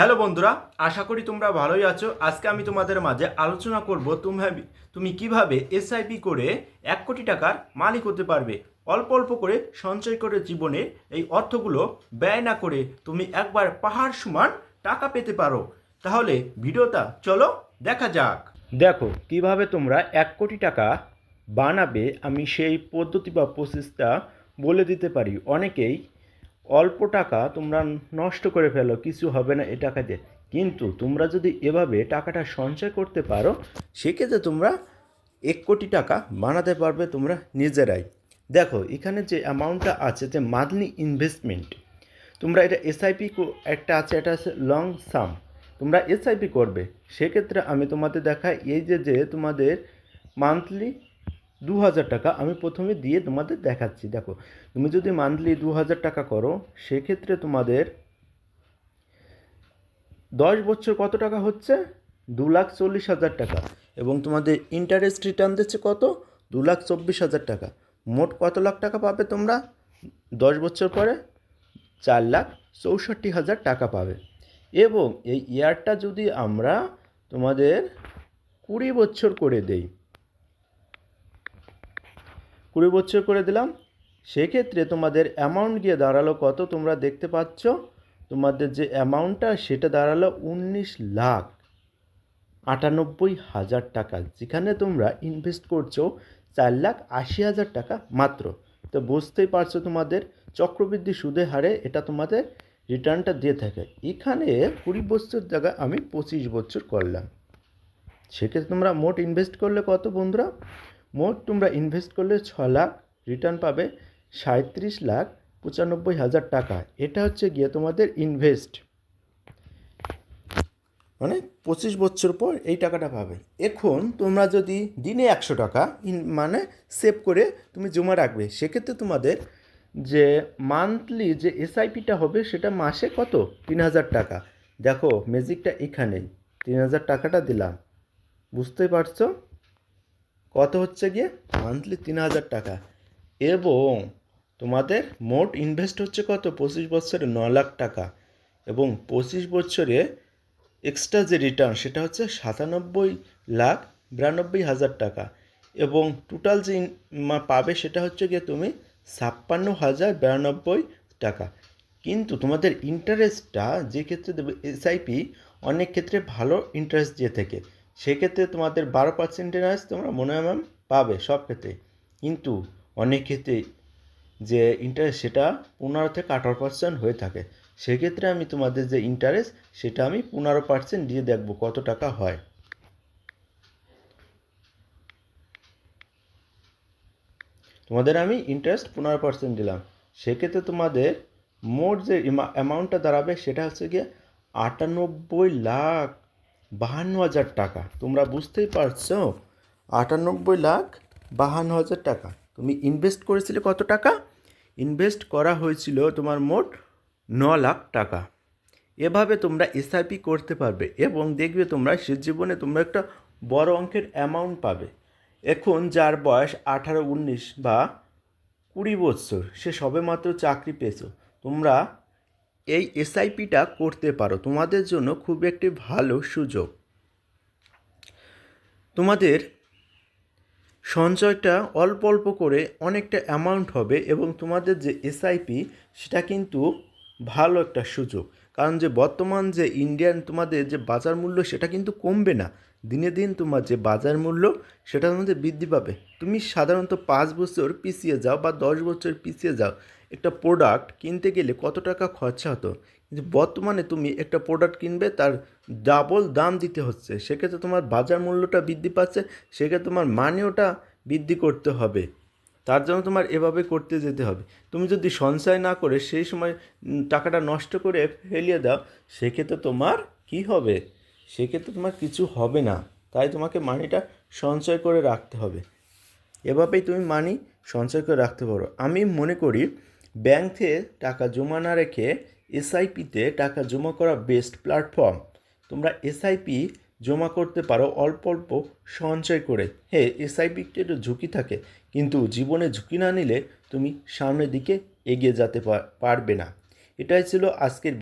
Hello বন্ধুরা, আশা করি তোমরা ভালোই আছো। আজকে আমি তোমাদের মাঝে আলোচনা করব তুমি তুমি কীভাবে এসআইপি করে এক কোটি টাকার মালিক হতে পারবে? অল্প অল্প করে সঞ্চয় করে জীবনে এই অর্থগুলো ব্যয় না করে তুমি একবার পাহাড় সমান টাকা পেতে পারো। তাহলে ভিডিওটা চলো দেখা যাক। দেখো, কীভাবে তোমরা এক কোটি টাকা বানাবে আমি সেই পদ্ধতি বা প্রসেসটা বলে দিতে পারি। অনেকেই অল্প টাকা তোমরা নষ্ট করে ফেলো, কিছু হবে না এ টাকা দিয়ে। কিন্তু তোমরা যদি এভাবে টাকাটা সঞ্চয় করতে পারো, সেক্ষেত্রে তোমরা এক কোটি টাকা বানাতে পারবে তোমরা নিজেরাই। দেখো, এখানে যে অ্যামাউন্টটা আছে, যে মান্থলি ইনভেস্টমেন্ট তোমরা এটা এসআইপি একটা আছে, এটা আছে লং সাম তোমরা এসআইপি করবে। সেক্ষেত্রে আমি তোমাদের দেখাই, এই যে যে তোমাদের মান্থলি দু হাজার টাকা আমি প্রথমে দিয়ে তোমাদের দেখাচ্ছি। দেখো, তুমি যদি মান্থলি দু হাজার টাকা করো, সেক্ষেত্রে তোমাদের দশ বছর কত টাকা হচ্ছে? দু লাখ চল্লিশ হাজার টাকা। এবং তোমাদের ইন্টারেস্ট রিটার্ন দিচ্ছে কত? দু লাখ চব্বিশ হাজার টাকা। মোট কত লাখ টাকা পাবে তোমরা? দশ বছর পরে চার লাখ চৌষট্টি হাজার টাকা পাবে। এবং এই ইয়ারটা যদি আমরা তোমাদের কুড়ি বছর করে দেই কুড়ি বছর করে দিলাম। সেক্ষেত্রে তোমাদের অ্যামাউন্ট গিয়ে দাঁড়াল কত তোমরা দেখতে পাচ্ছ? তোমাদের যে অ্যামাউন্টটা সেটা দাঁড়াল উনিশ লাখ আটানব্বই হাজার টাকা। যেখানে তোমরা ইনভেস্ট করছ চার লাখ আশি হাজার টাকা মাত্র। তো বুঝতেই পারছ তোমাদের চক্রবৃদ্ধি সুদের হারে এটা তোমাদের রিটার্নটা দিয়ে থাকে। এখানে কুড়ি বছর জায়গায় আমি পঁচিশ বছর করলাম। সেক্ষেত্রে তোমরা মোট ইনভেস্ট করলে কত বন্ধুরা? মোট তোমরা ইনভেস্ট করলে ছ লাখ রিটার্ন পাবে সাঁত্রিশ লাখ পঁচানব্বই হাজার টাকা। এটা হচ্ছে গিয়ে তোমাদের ইনভেস্ট মানে পঁচিশ বছর পর এই টাকাটা পাবে। এখন তোমরা যদি দিনে একশো টাকা মানে সেভ করে তুমি জমা রাখবে, সেক্ষেত্রে তোমাদের যে মান্থলি যে এসআইপিটা হবে সেটা মাসে কত? তিন হাজার টাকা। দেখো ম্যাজিকটা এখানেই। তিন হাজার টাকাটা দিলাম। বুঝতেই পারছ? কত হচ্ছে গিয়ে? মান্থলি তিন হাজার টাকা। এবং তোমাদের মোট ইনভেস্ট হচ্ছে কত? পঁচিশ বছরে ন লাখ টাকা। এবং পঁচিশ বছরে এক্সট্রা যে রিটার্ন সেটা হচ্ছে সাতানব্বই লাখ বিরানব্বই হাজার টাকা। এবং টোটাল যে পাবে সেটা হচ্ছে গিয়ে তুমি ছাপ্পান্ন হাজার বিরানব্বই টাকা। কিন্তু তোমাদের ইন্টারেস্টটা যে ক্ষেত্রে দেবে এসআইপি অনেক ক্ষেত্রে ভালো ইন্টারেস্ট দিয়ে থাকে। সেক্ষেত্রে তোমাদের বারো পার্সেন্ট ইন্টারেস্ট তোমরা মনে হয় ম্যাম পাবে সব ক্ষেত্রে। কিন্তু অনেক ক্ষেত্রে যে ইন্টারেস্ট সেটা পনেরো থেকে আঠারো পার্সেন্ট হয়ে থাকে। সেক্ষেত্রে আমি তোমাদের যে ইন্টারেস্ট সেটা আমি পনেরো পার্সেন্ট দিয়ে দেখব কত টাকা হয়। তোমাদের আমি ইন্টারেস্ট পনেরো পার্সেন্ট দিলাম। সেক্ষেত্রে তোমাদের মোট যে অ্যামাউন্টটা দাঁড়াবে সেটা হচ্ছে গিয়ে আটানব্বই লাখ বাহান্ন হাজার টাকা। তোমরা বুঝতেই পারছ? আটানব্বই লাখ বাহান্ন হাজার টাকা। তুমি ইনভেস্ট করেছিলে কত টাকা? ইনভেস্ট করা হয়েছিল তোমার মোট ন লাখ টাকা। এভাবে তোমরা এসআইপি করতে পারবে এবং দেখবে তোমরা সে জীবনে তোমরা একটা বড় অঙ্কের অ্যামাউন্ট পাবে। এখন যার বয়স আঠারো, উনিশ বা কুড়ি বছর, সে সবেমাত্র চাকরি পেয়েছ। তোমরা এই এসআইপিটা করতে পারো। তোমাদের জন্য খুব একটি ভালো সুযোগ। তোমাদের সঞ্চয়টা অল্প অল্প করে অনেকটা অ্যামাউন্ট হবে এবং তোমাদের যে এসআইপি সেটা কিন্তু ভালো একটা সুযোগ। কারণ যে বর্তমান যে ইন্ডিয়ান তোমাদের যে বাজার মূল্য, সেটা কিন্তু কমবে না। দিনে দিন তোমার যে বাজার মূল্য, সেটা তোমাদের বৃদ্ধি পাবে। তুমি সাধারণত পাঁচ বছর পিছিয়ে যাও বা দশ বছর পিছিয়ে যাও। একটা প্রোডাক্ট কিনতে গেলে কত টাকা খরচা হতো? কিন্তু বর্তমানে তুমি একটা প্রোডাক্ট কিনবে, তার ডাবল দাম দিতে হচ্ছে। সেক্ষেত্রে তোমার বাজার মূল্যটা বৃদ্ধি পাচ্ছে, সেক্ষেত্রে তোমার মানিওটা বৃদ্ধি করতে হবে। তার জন্য তোমার এভাবে করতে যেতে হবে। তুমি যদি সঞ্চয় না করে সেই সময় টাকাটা নষ্ট করে ফেলিয়ে দাও, সেক্ষেত্রে তোমার কি হবে? সেক্ষেত্রে তোমার কিছু হবে না। তাই তোমাকে মানিটা সঞ্চয় করে রাখতে হবে। এভাবেই তুমি মানি সঞ্চয় করে রাখতে পারো। আমি মনে করি ব্যাংকে টাকা জমা না রেখে এসআইপিতে টাকা জমা করা বেস্ট প্ল্যাটফর্ম। তোমরা এসআইপি জমা করতে পারো অল্প অল্প সঞ্চয় করে। হ্যাঁ এসআইপিতে একটু ঝুঁকি থাকে, কিন্তু জীবনে ঝুঁকি না নিলে তুমি সামনের দিকে এগিয়ে যেতে পারবে না। এটাই ছিল আজকের